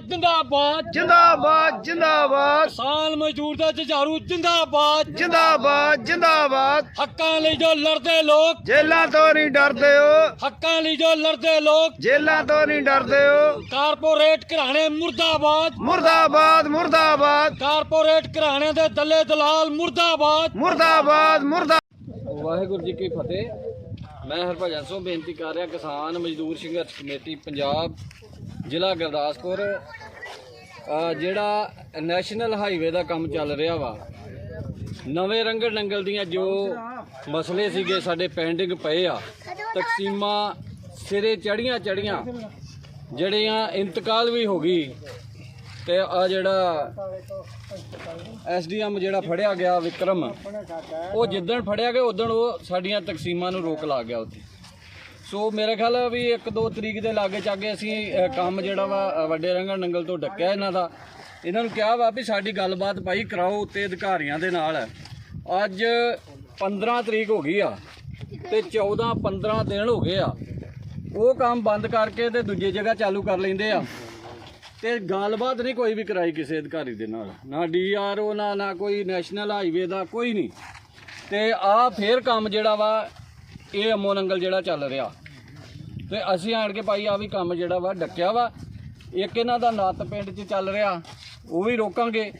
ਜਿੰਦਾਬਾਦ। ਜਿੰਦਾਬਾਦ ਜਿੰਦਾਬਾਦ। ਕਿਸਾਨ ਮਜ਼ਦੂਰ ਦਾ ਜੁਝਾਰੂ ਜਿੰਦਾਬਾਦ। ਜਿੰਦਾਬਾਦ ਜਿੰਦਾਬਾਦ। ਹੱਕਾਂ ਲਈ ਜੋ ਲੜਦੇ ਲੋਕ। ਜੇਲਾਂ ਤੋਂ ਨਹੀਂ ਡਰਦੇ ਹੋ। ਹੱਕਾਂ ਲਈ ਜੋ ਲੜਦੇ ਲੋਕ। ਜੇਲਾਂ ਤੋਂ ਨਹੀਂ ਡਰਦੇ ਹੋ। ਕਾਰਪੋਰੇਟ ਘਰਾਣੇ ਮੁਰਦਾਬਾਦ। ਮੁਰਦਾਬਾਦ ਮੁਰਦਾਬਾਦ। ਕਾਰਪੋਰੇਟ ਘਰਾਣੇ ਦੇ ਦੱਲੇ ਦਲਾਲ ਮੁਰਦਾਬਾਦ। ਮੁਰਦਾਬਾਦ ਮੁਰਦਾ ਵਾਹਿਗੁਰੂ ਜੀ ਕੀ ਫਤਿਹ। ਮੈਂ ਹਰਭਜਨ ਸਿੰਘ, ਬੇਨਤੀ ਕਰ ਰਿਹਾ ਕਿਸਾਨ ਮਜ਼ਦੂਰ ਸੰਘਰਸ਼ ਕਮੇਟੀ ਪੰਜਾਬ, ਜ਼ਿਲ੍ਹਾ ਗੁਰਦਾਸਪੁਰ ਜਿਹੜਾ ਨੈਸ਼ਨਲ ਹਾਈਵੇ ਦਾ ਕੰਮ ਚੱਲ ਰਿਹਾ ਵਾ। ਨਵੇਂ ਰੰਗੜ ਨੰਗਲ ਦੀਆਂ ਜੋ ਮਸਲੇ ਸੀਗੇ ਸਾਡੇ ਪੈਂਡਿੰਗ ਪਏ ਆ, ਤਕਸੀਮਾਂ ਸਿਰੇ ਚੜੀਆਂ ਚੜੀਆਂ ਜਿਹੜੀਆਂ ਇੰਤਕਾਲ ਵੀ ਹੋ ਗਈ ਤੇ ਆ ਜਿਹੜਾ ਐਸਡੀਐਮ ਜਿਹੜਾ ਫੜਿਆ ਗਿਆ ਵਿਕਰਮ, ਉਹ ਜਿੱਦਣ ਫੜਿਆ ਗਿਆ, ਉਦੋਂ ਉਹ ਸਾਡੀਆਂ ਤਕਸੀਮਾਂ ਨੂੰ ਰੋਕ ਲਾ ਗਿਆ ਉੱਥੇ। ਸੋ ਮੇਰੇ ਖਿਆਲ ਆ ਵੀ 1-2 ਤਰੀਕ ਦੇ ਲਾਗੇ ਚਾਗੇ ਅਸੀਂ ਕੰਮ ਜਿਹੜਾ ਵਾ ਵੱਡੇ ਰੰਗਣ ਨੰਗਲ ਤੋਂ ਡੱਕਿਆ ਇਹਨਾਂ ਦਾ। ਇਹਨਾਂ ਨੂੰ ਕਿਹਾ ਵਾ ਵੀ ਸਾਡੀ ਗੱਲਬਾਤ ਭਾਈ ਕਰਾਓ ਉੱਤੇ ਅਧਿਕਾਰੀਆਂ ਦੇ ਨਾਲ। ਅੱਜ 15 ਤਰੀਕ ਹੋ ਗਈ ਆ ਤੇ 14 15 ਦਿਨ ਹੋ ਗਏ ਆ। ਉਹ ਕੰਮ ਬੰਦ ਕਰਕੇ ਤੇ ਦੂਜੀ ਜਗ੍ਹਾ ਚਾਲੂ ਕਰ ਲੈਂਦੇ ਆ। ਤੇ ਗੱਲਬਾਤ ਨਹੀਂ ਕੋਈ ਵੀ ਕਰਾਈ ਕਿਸੇ ਅਧਿਕਾਰੀ ਦੇ ਨਾਲ। ਨਾ ਡੀਆਰਓ ਨਾ ਨਾ ਕੋਈ ਨੈਸ਼ਨਲ ਹਾਈਵੇ ਦਾ, ਕੋਈ ਨਹੀਂ। ਤੇ ਆ ਫੇਰ ਕੰਮ ਜਿਹੜਾ ਵਾ, ਇਹ ਅਮੋ ਨੰਗਲ ਜਿਹੜਾ ਚੱਲ ਰਿਹਾ। ਤੇ ਅਸੀਂ ਆਣ ਕੇ ਭਾਈ ਆ ਵੀ ਕੰਮ ਜਿਹੜਾ ਵਾ ਡੱਕਿਆ ਵਾ। ਇੱਕ ਇਹਨਾਂ ਦਾ ਨੱਤ ਪਿੰਡ 'ਚ ਚੱਲ ਰਿਹਾ, ਉਹ ਵੀ ਰੋਕਾਂਗੇ।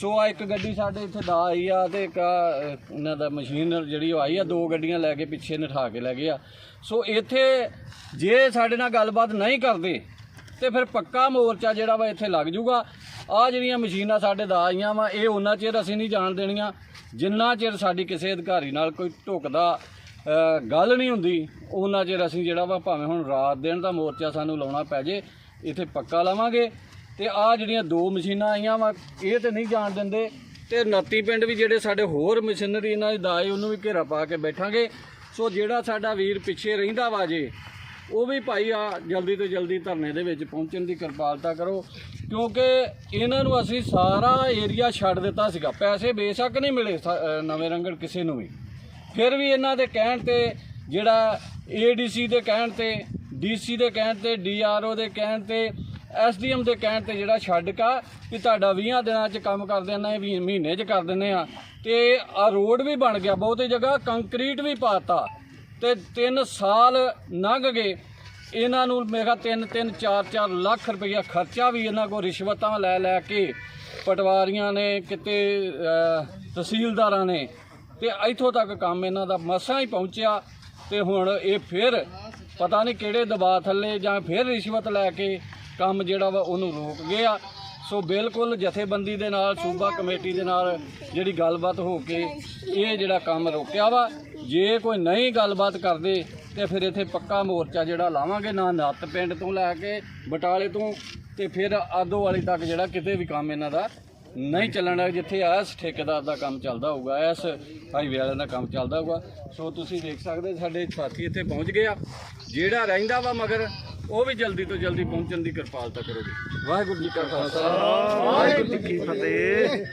ਸੋ ਆ ਇੱਕ ਗੱਡੀ ਸਾਡੇ ਇੱਥੇ ਦਾ ਆਈ ਆ ਤੇ ਇੱਕ ਇਹਨਾਂ ਦਾ ਮਸ਼ੀਨ ਜਿਹੜੀ ਉਹ ਆਈ ਆ, ਦੋ ਗੱਡੀਆਂ ਲੈ ਕੇ ਪਿੱਛੇ ਨਠਾ ਕੇ ਲੈ ਗਏ ਆ। ਸੋ ਇੱਥੇ ਜੇ ਸਾਡੇ ਨਾਲ ਗੱਲਬਾਤ ਨਹੀਂ ਕਰਦੇ ਤੇ ਫਿਰ ਪੱਕਾ ਮੋਰਚਾ ਜਿਹੜਾ ਵਾ ਇੱਥੇ ਲੱਗ ਜੂਗਾ। ਆ ਜਿਹੜੀਆਂ ਮਸ਼ੀਨਾਂ ਸਾਡੇ ਦਾ ਆਈਆਂ ਵਾ, ਇਹ ਉਹਨਾਂ ਚਿਰ ਅਸੀਂ ਨਹੀਂ ਜਾਣ ਦੇਣੀਆਂ। ਜਿੰਨਾ ਚਿਰ ਸਾਡੀ ਕਿਸੇ ਅਧਿਕਾਰੀ ਨਾਲ ਕੋਈ ਢੁਕਦਾ ਗੱਲ ਨਹੀਂ ਹੁੰਦੀ, ਉਹਨਾਂ ਚਿਰ ਅਸੀਂ ਜਿਹੜਾ ਵਾ ਭਾਵੇਂ ਹੁਣ ਰਾਤ ਦਿਨ ਦਾ ਮੋਰਚਾ ਸਾਨੂੰ ਲਾਉਣਾ ਪੈ ਜੇ, ਇੱਥੇ ਪੱਕਾ ਲਾਵਾਂਗੇ। ਤੇ ਆ ਜਿਹੜੀਆਂ ਦੋ ਮਸ਼ੀਨਾਂ ਆਈਆਂ ਵਾ, ਇਹ ਤੇ ਨਹੀਂ ਜਾਣ ਦਿੰਦੇ। ਤੇ ਨੱਤੀ ਪਿੰਡ ਵੀ ਜਿਹੜੇ ਸਾਡੇ ਹੋਰ ਮਸ਼ੀਨਰੀ ਇਹਨਾਂ ਦੀ ਦਾਏ ਉਹਨੂੰ ਵੀ ਘੇਰਾ ਪਾ ਕੇ ਬੈਠਾਂਗੇ। ਸੋ ਜਿਹੜਾ ਸਾਡਾ ਵੀਰ ਪਿੱਛੇ ਰਹਿੰਦਾ ਵਾ ਜੇ ਉਹ ਵੀ ਭਾਈ ਆ ਜਲਦੀ ਤੋਂ ਜਲਦੀ ਧਰਨੇ ਦੇ ਵਿੱਚ ਪਹੁੰਚਣ ਦੀ ਕਿਰਪਾਲਤਾ ਕਰੋ, ਕਿਉਂਕਿ ਇਹਨਾਂ ਨੂੰ ਅਸੀਂ ਸਾਰਾ ਏਰੀਆ ਛੱਡ ਦਿੱਤਾ ਸੀਗਾ। ਪੈਸੇ ਬੇਸ਼ੱਕ ਨਹੀਂ ਮਿਲੇ ਸਾ- ਨਵੇਂ ਰੰਗੜ ਕਿਸੇ ਨੂੰ ਵੀ। ਫਿਰ ਵੀ ਇਹਨਾਂ ਦੇ ਕਹਿਣ ਤੇ ਜਿਹੜਾ ਏਡੀਸੀ ਦੇ ਕਹਿਣ ਤੇ ਡੀਸੀ ਦੇ ਕਹਿਣ ਤੇ ਡੀਆਰਓ ਦੇ ਕਹਿਣ ਤੇ ਐਸਡੀਐਮ ਦੇ ਕਹਿਣ ਤੇ ਜਿਹੜਾ ਛੱਡ ਕਾ ਕਿ ਤੁਹਾਡਾ 20 ਦਿਨਾਂ 'ਚ ਕੰਮ ਕਰ ਦੇਣਾ ਹੈ 20 ਮਹੀਨੇ 'ਚ ਕਰ ਦਿੰਦੇ ਆ, ਤੇ ਆ ਰੋਡ ਵੀ ਬਣ ਗਿਆ, ਬਹੁਤੀ ਜਗ੍ਹਾ ਕੰਕਰੀਟ ਵੀ ਪਾਤਾ ਤੇ 3 ਸਾਲ ਲੰਘ ਗਏ। ਇਹਨਾਂ ਨੂੰ ਮੇਰਾ 3 3 4 4 ਲੱਖ ਰੁਪਈਆ ਖਰਚਾ ਵੀ ਇਹਨਾਂ ਕੋ ਰਿਸ਼ਵਤਾਂ ਲੈ ਲੈ ਕੇ ਪਟਵਾਰੀਆਂ ਨੇ, ਕਿਤੇ ਤਹਿਸੀਲਦਾਰਾਂ ਨੇ। ਤੇ ਇੱਥੋਂ ਤੱਕ ਕੰਮ ਇਹਨਾਂ ਦਾ ਮਸਾਂ ਹੀ ਪਹੁੰਚਿਆ ਤੇ ਹੁਣ ਇਹ ਫਿਰ ਪਤਾ ਨਹੀਂ ਕਿਹੜੇ ਦਬਾਅ ਥੱਲੇ ਜਾਂ ਫਿਰ ਰਿਸ਼ਵਤ ਲੈ ਕੇ ਕੰਮ ਜਿਹੜਾ ਵਾ ਉਹਨੂੰ ਰੋਕ ਗਿਆ। ਸੋ ਬਿਲਕੁਲ ਜਥੇਬੰਦੀ ਦੇ ਨਾਲ, ਸੂਬਾ ਕਮੇਟੀ ਦੇ ਨਾਲ ਜਿਹੜੀ ਗੱਲਬਾਤ ਹੋ ਕੇ ਇਹ ਜਿਹੜਾ ਕੰਮ ਰੋਕਿਆ ਵਾ। ਜੇ ਕੋਈ ਨਹੀਂ ਗੱਲਬਾਤ ਕਰਦੇ ਤੇ ਫਿਰ ਇੱਥੇ ਪੱਕਾ ਮੋਰਚਾ ਜਿਹੜਾ ਲਾਵਾਂਗੇ, ਨਾ ਨੱਤ ਪਿੰਡ ਤੋਂ ਲੈ ਕੇ ਬਟਾਲੇ ਤੋਂ ਤੇ ਫਿਰ ਆਦੋ ਵਾਲੀ ਤੱਕ ਜਿਹੜਾ ਕਿਤੇ ਵੀ ਕੰਮ ਇਹਨਾਂ ਦਾ ਨਹੀਂ ਚੱਲਣਾ ਜਿੱਥੇ ਇਸ ਠੇਕੇਦਾਰ ਦਾ ਕੰਮ ਚੱਲਦਾ ਹੋਊਗਾ, ਇਸ ਹਾਈਵੇ ਵਾਲਿਆਂ ਦਾ ਕੰਮ ਚੱਲਦਾ ਹੋਊਗਾ। ਸੋ ਤੁਸੀਂ ਦੇਖ ਸਕਦੇ, ਸਾਡੇ ਸਾਥੀ ਇੱਥੇ ਪਹੁੰਚ ਗਏ ਆ। ਜਿਹੜਾ ਰਹਿੰਦਾ ਵਾ ਮਗਰ, ਉਹ ਵੀ ਜਲਦੀ ਤੋਂ ਜਲਦੀ ਪਹੁੰਚਣ ਦੀ ਕਿਰਪਾਲਤਾ ਕਰੋ ਜੀ। ਵਾਹਿਗੁਰੂ ਜੀ ਕਾ ਖਾਲਸਾ। ਵਾਹਿਗੁਰੂ ਜੀ ਕੀ ਫਤਿਹ।